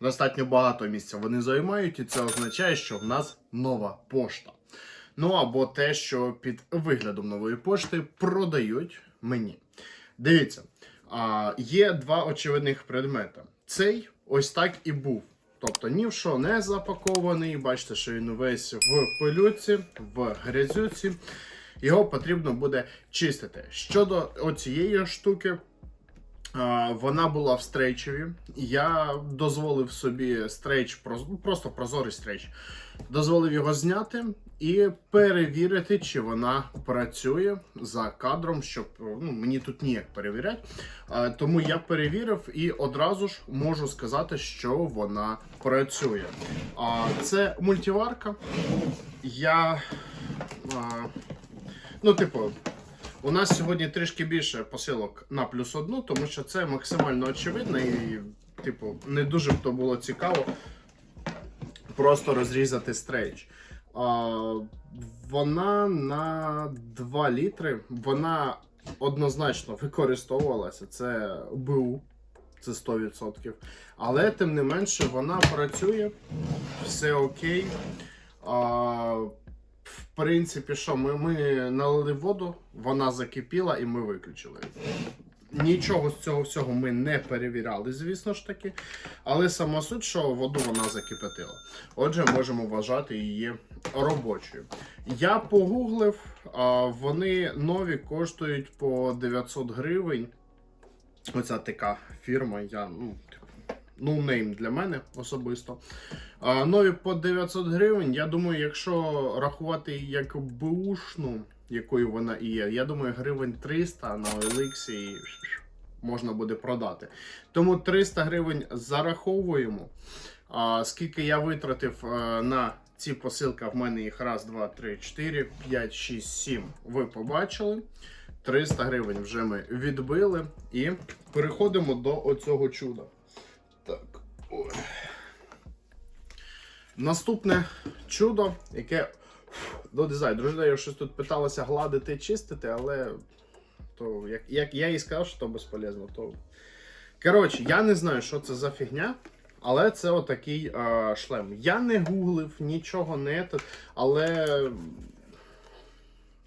достатньо багато місця вони займають, і це означає, що в нас нова пошта. Ну або те, що під виглядом нової пошти продають мені. Дивіться, а, є два очевидних предмети. Цей ось так і був. Тобто ні в що не запакований. Бачите, що він весь в пилюці, в грязюці. Його потрібно буде чистити. Щодо оцієї штуки, вона була в стрейчеві. Я дозволив собі стрейч, ну, просто прозорий стрейч. Дозволив його зняти і перевірити, чи вона працює за кадром, щоб ну, мені тут ніяк перевіряти. Тому я перевірив і одразу ж можу сказати, що вона працює. Це мультиварка. Я. Ну, типу, у нас сьогодні трішки більше посилок на плюс одну, тому що це максимально очевидно і, типу, не дуже б то було цікаво просто розрізати стрейч. А, вона на 2 літри, вона однозначно використовувалася. Це БУ, це 100%. Але тим не менше вона працює, все окей. А, принципі, що ми, ми налили воду, вона закипіла і ми виключили. Нічого з цього всього ми не перевіряли, звісно ж таки. Але сама суть, що воду вона закипятила. Отже, можемо вважати її робочою. Я погуглив, вони нові коштують по 900 гривень. Оця така фірма, я ну, ну нейм для мене особисто. А, нові по 900 гривень. Я думаю, якщо рахувати як бушну, якою вона і є, я думаю, гривень 300 на OLX і можна буде продати. Тому 300 гривень зараховуємо. А, скільки я витратив е, на ці посилки, в мене їх раз, два, три, чотири, п'ять, шість, сім. Ви побачили. 300 гривень вже ми відбили і переходимо до оцього чуда. Так. Ой. Наступне чудо, яке до дизайн. Дружина я щось тут питалася гладити, чистити, але то як, як я їй сказав, що то безполезно, то. Коротше, я не знаю, що це за фігня, але це отакий е, шлем. Я не гуглив, нічого не але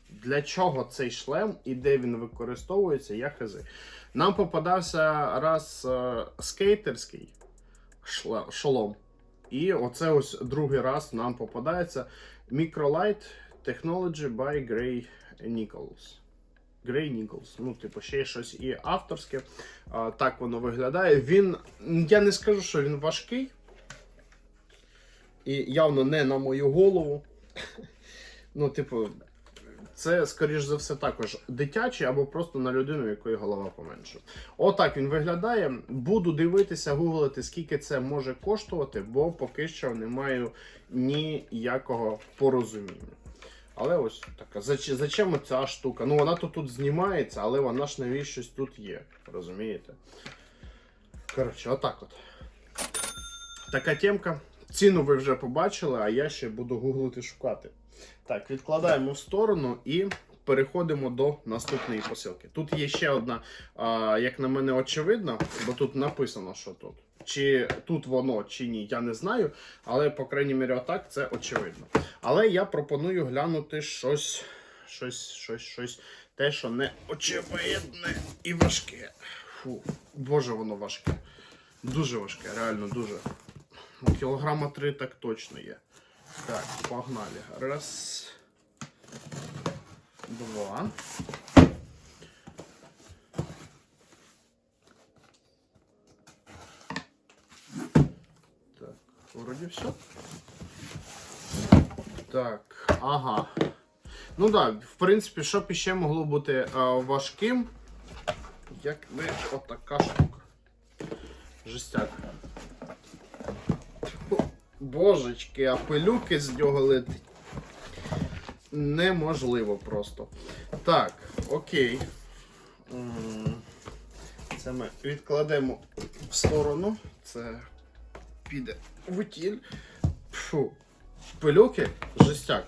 для чого цей шлем і де він використовується, я хази. Нам попадався раз е, скейтерський шолом. І оце ось другий раз нам попадається Microlight Technology by Gray Nichols. Грей Ніколс. Ну, типу, ще щось і авторське. А, так воно виглядає. Він. Я не скажу, що він важкий. І явно не на мою голову. Ну, типу, це, скоріш за все, також дитячий або просто на людину, якої голова поменше. Отак він виглядає. Буду дивитися, гуглити, скільки це може коштувати, бо поки що не маю ніякого порозуміння. Але ось така. Зачем ця штука? Ну вона то тут знімається, але вона ж навіщось тут є. Розумієте? Коротше, отак от. Така темка. Ціну ви вже побачили, а я ще буду гуглити шукати. Так, відкладаємо в сторону і переходимо до наступної посилки. Тут є ще одна, як на мене, очевидна, бо тут написано, що тут. Чи тут воно, чи ні, я не знаю. Але, по крайній мірі, отак це очевидно. Але я пропоную глянути щось, щось, щось, щось, те, що не очевидне і важке. Фу, боже, воно важке. Дуже важке, реально дуже. Кілограма три так точно є. Так, погнали. Раз. Два. Так, вроді все. Так, ага. Ну так, в принципі, що іще могло бути е, важким, як не отака штука. Жестяк. Божечки, а пилюки з нього летить. Неможливо просто. Так, окей. Це ми відкладемо в сторону. Це піде в утіль. Фу. Пилюки, жестяк.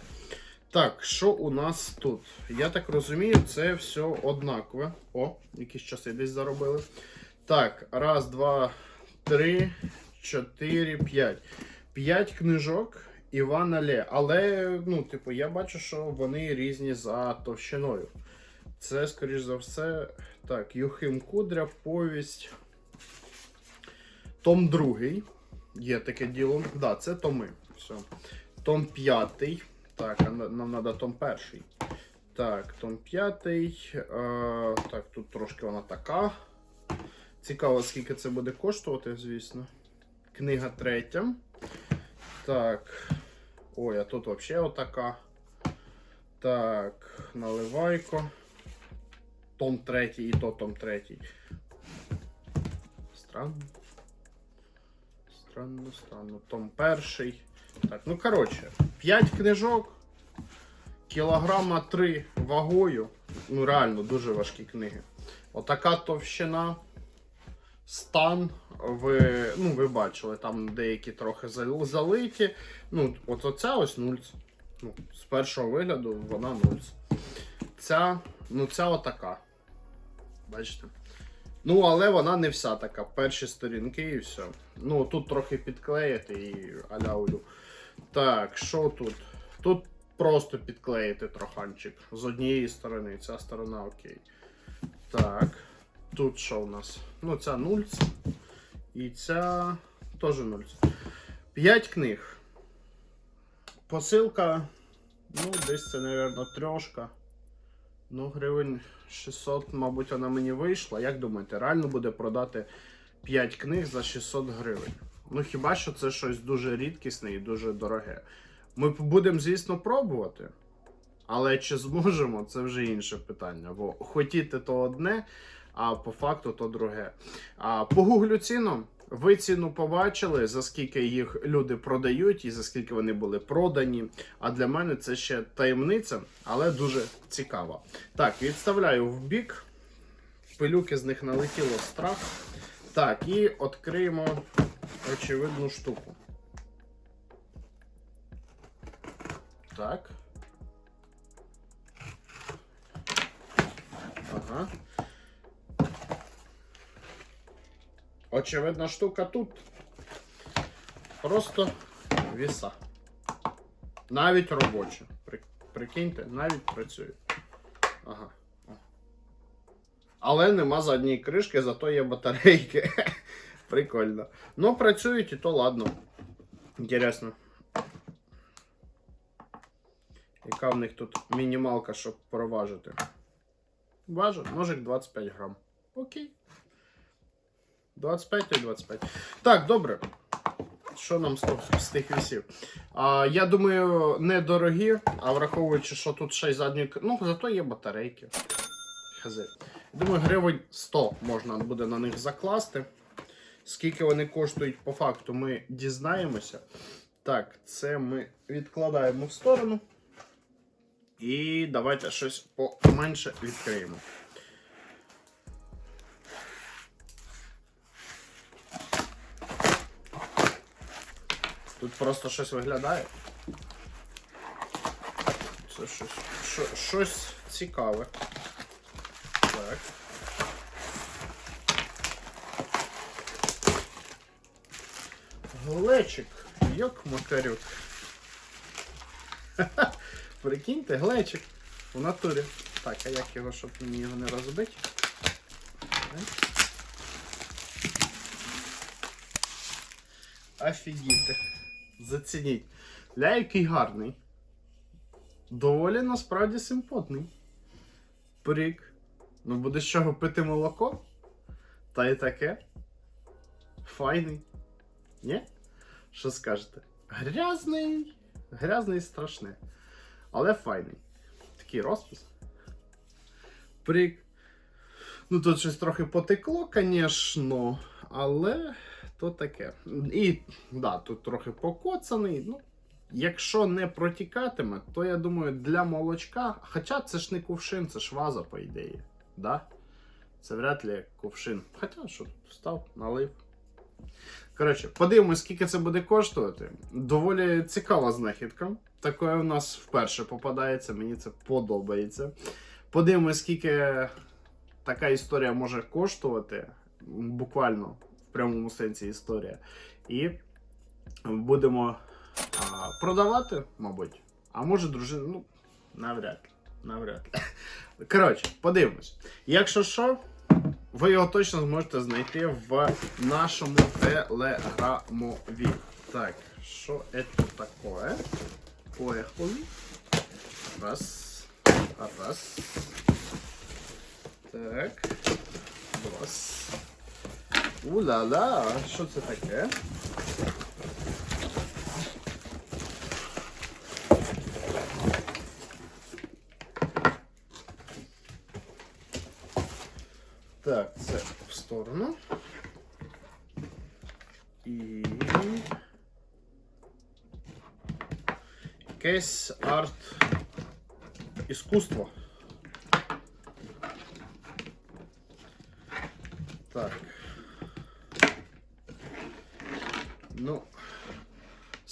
Так, що у нас тут? Я так розумію, це все однакове. О, якісь часи десь заробили. Так, раз, два, три, 4, 5. 5 книжок Івана Ле. Але, ну, типу, я бачу, що вони різні за товщиною. Це, скоріш за все, так, Юхим Кудря, повість. Том другий. Є таке діло. Да, це томи. Все. Том п'ятий. Так, нам треба том перший. Так, том п'ятий. Е, так, тут трошки вона така. Цікаво, скільки це буде коштувати, звісно. Книга третя. Так. Ой, а тут взагалі отака. Так, наливайко. Том третій і то том третій. Странно. Странно, странно. Том перший. Так, ну коротше, 5 книжок. Кілограма 3 вагою. Ну, реально, дуже важкі книги. Отака товщина. Стан. Ви, ну, ви бачили, там деякі трохи залиті. Ну, от оця ось нульц. Ну, з першого вигляду вона нульц. Ця, ну, ця отака. Бачите? Ну, але вона не вся така. Перші сторінки і все. Ну, тут трохи підклеїти і аляулю. Так, що тут? Тут просто підклеїти троханчик з однієї сторони, ця сторона окей. Так. Тут що у нас? Ну, ця нульц. І ця теж нульц. П'ять книг. Посилка. Ну, десь це, мабуть, трьошка. Ну, гривень 600, мабуть, вона мені вийшла. Як думаєте, реально буде продати 5 книг за 600 гривень? Ну, хіба що це щось дуже рідкісне і дуже дороге. Ми будемо, звісно, пробувати. Але чи зможемо, це вже інше питання. Бо хотіти то одне, а по факту то друге. А погуглю ціну. Ви ціну побачили, за скільки їх люди продають і за скільки вони були продані. А для мене це ще таємниця, але дуже цікава. Так, відставляю в бік. Пилюки з них налетіло страх. Так, і відкриємо очевидну штуку. Так. Ага. Очевидна штука тут. Просто віса. Навіть робоча. Прикиньте, навіть працює. Ага. Але нема задньої кришки, зато є батарейки. Прикольно. Ну, працюють і то ладно. Інтересно. Яка в них тут мінімалка, щоб проважити? Важить, ножик 25 грам. Окей. 25 і 25. Так, добре. Що нам з, тих вісів? А, я думаю, недорогі, а враховуючи, що тут ще й задні. Ну, зато є батарейки. Хз. Думаю, гривень 100 можна буде на них закласти. Скільки вони коштують по факту, ми дізнаємося. Так, це ми відкладаємо в сторону. І давайте щось поменше відкриємо. Тут просто щось виглядає. Це щось, що, щось цікаве. Так. Глечик. Макарюк. Ха-ха. Прикиньте, глечик. В натурі. Так, а як його, щоб мені його не розбити? Офігіти. Зацініть. Ля, який гарний. Доволі насправді симпотний. Прик. Ну буде з чого пити молоко? Та й таке. Файний. Ні? Що скажете? Грязний. Грязний і страшне. Але файний. Такий розпис. Прик. Ну тут щось трохи потекло, звісно, але то таке. І да, тут трохи покоцаний. Ну, якщо не протікатиме, то я думаю, для молочка. Хоча це ж не кувшин, це ж ваза, по ідеї. Да? Це вряд ли кувшин. Хоча що, встав, налив. Коротше, подивимось, скільки це буде коштувати. Доволі цікава знахідка. Таке у нас вперше попадається, мені це подобається. Подивимось, скільки така історія може коштувати. Буквально прямому сенсі історія. І будемо а, продавати, мабуть. А може, дружина, ну, навряд. Навряд. Коротше, подивимось. Якщо що, ви його точно зможете знайти в нашому телеграмові. Так, що це таке? Поехали. Раз. Раз. Так. Два. Ула-ла, що це таке? Так, це в сторону. І. Якесь арт іскусство.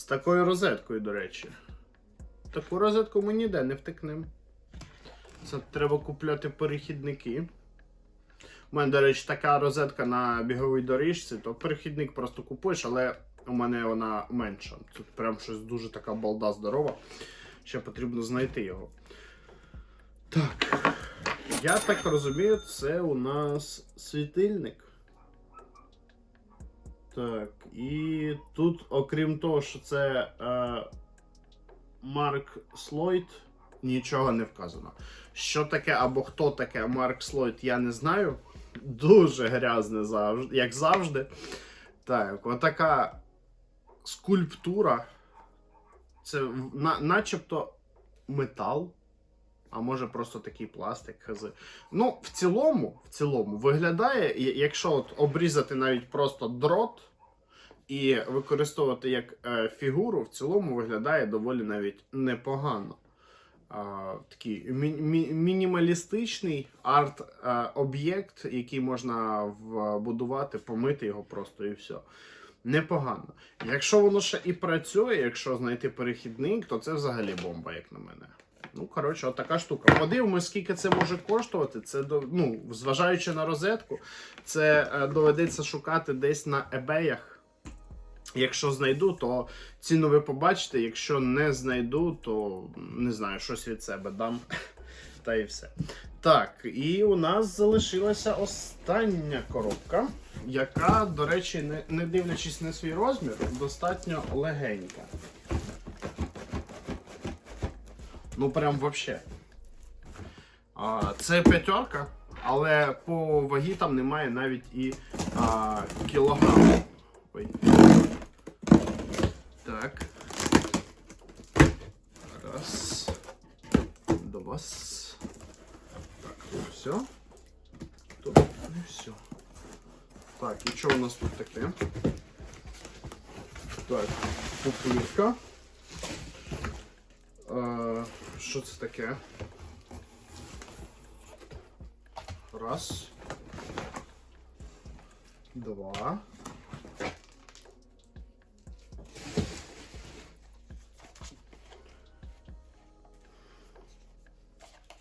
Такою розеткою, до речі. Таку розетку ми ніде не втекнемо. Це треба купляти перехідники. У мене, до речі, така розетка на біговій доріжці, то перехідник просто купуєш, але у мене вона менша. Тут прям щось дуже така балда здорова. Ще потрібно знайти його. Так. Я так розумію, це у нас світильник. Так, і тут, окрім того, що це е, Марк Слойд, нічого не вказано. Що таке або хто таке Марк Слойд, я не знаю. Дуже грязне завжди, як завжди. Так, отака скульптура. Це на, начебто метал. А може просто такий пластик. хз. Ну, в цілому, в цілому виглядає, якщо от обрізати навіть просто дрот і використовувати як е, фігуру, в цілому виглядає доволі навіть непогано. А, такий мі- мі- мінімалістичний арт-об'єкт, який можна вбудувати, помити його просто і все. Непогано. Якщо воно ще і працює, якщо знайти перехідник, то це взагалі бомба, як на мене. Ну, коротше, от така штука. Подивимось, скільки це може коштувати. Це ну, зважаючи на розетку, це е, доведеться шукати десь на ебеях. Якщо знайду, то ціну ви побачите. Якщо не знайду, то не знаю, щось від себе дам. Та і все. Так, і у нас залишилася остання коробка, яка, до речі, не, не дивлячись на свій розмір, достатньо легенька. Ну, прям вообще. А, це п'ятерка, але по вагі там немає навіть і а, кілограму. Ой. Так. Раз. Два. Так, ну все. Тут не все. Так, і що у нас тут таке? Так, пупирка. Е, Що це таке? Раз. Два.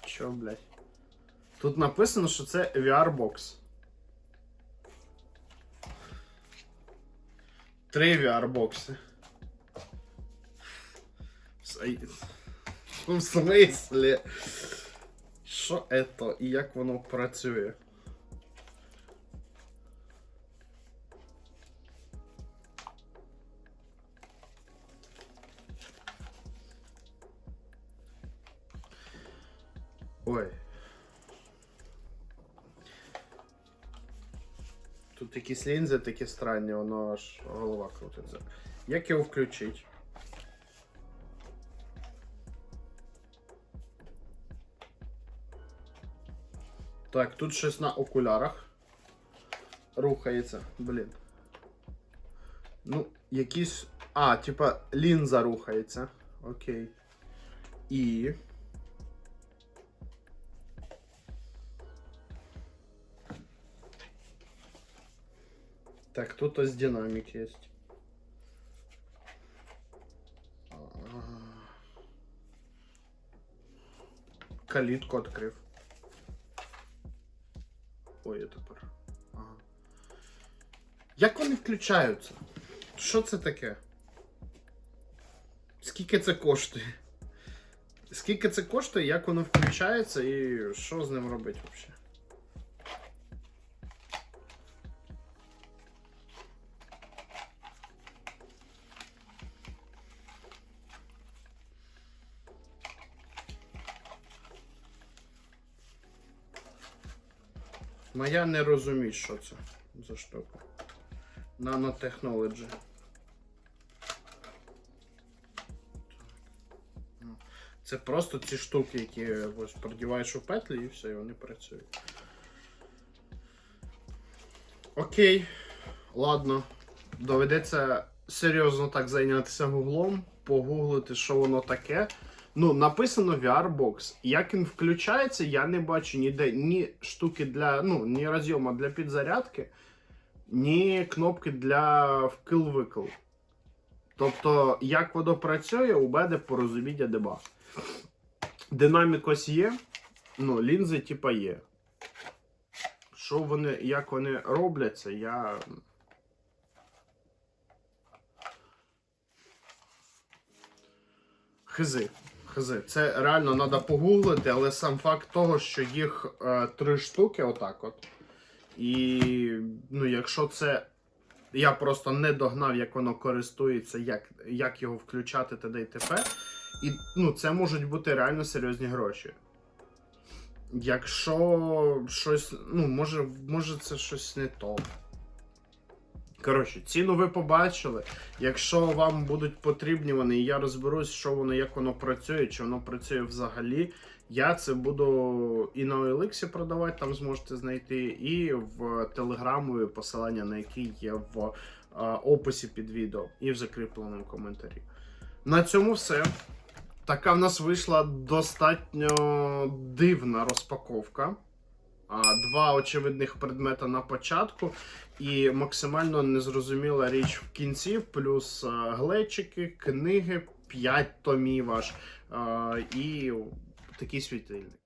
Чо, блядь? Тут написано, що це VR-бокс. Три VR-бокси. В смислі? Що це і як воно працює? Ой. Тут якісь лінзи такі странні, воно аж голова крутиться. Як його включити? Так, тут щось на окулярах рухається. Блін. Ну, якісь. А, типа лінза рухається. Окей. І. Так, тут ось динамик есть. Калітку відкрив. Я тепер. Ага. Як вони включаються? Що це таке? Скільки це коштує? Скільки це коштує, як воно включається і що з ним робить взагалі? Моя не розуміє, що це за штука. Nanotechnology. Ну, Це просто ці штуки, які ось продіваєш у петлі і все, і вони працюють. Окей, ладно. Доведеться серйозно так зайнятися гуглом, погуглити, що воно таке. Ну, написано VR-бокс. Як він включається, я не бачу ніде ні штуки для. Ну, ні розйома для підзарядки, ні кнопки для вкил-викил. Тобто, як воно працює, у мене порозуміння нема. Динамік ось є. Ну, лінзи, типа, є. Що вони, як вони робляться, я. Хизи. Хизи. Це реально треба погуглити, але сам факт того, що їх е, три штуки, отак от. І ну, якщо це. Я просто не догнав, як воно користується, як, як його включати т.д. і т.п. І ну, це можуть бути реально серйозні гроші. Якщо щось. Ну, може, може це щось не то. Коротше, ціну ви побачили. Якщо вам будуть потрібні вони, і я розберусь, що воно, як воно працює, чи воно працює взагалі. Я це буду і на OLX продавати, там зможете знайти, і в телеграму, посилання на який є в е, описі під відео і в закріпленому коментарі. На цьому все. Така в нас вийшла достатньо дивна розпаковка. Два очевидних предмета на початку і максимально незрозуміла річ в кінці, плюс глечики, книги, 5 томів аж і такий світильник.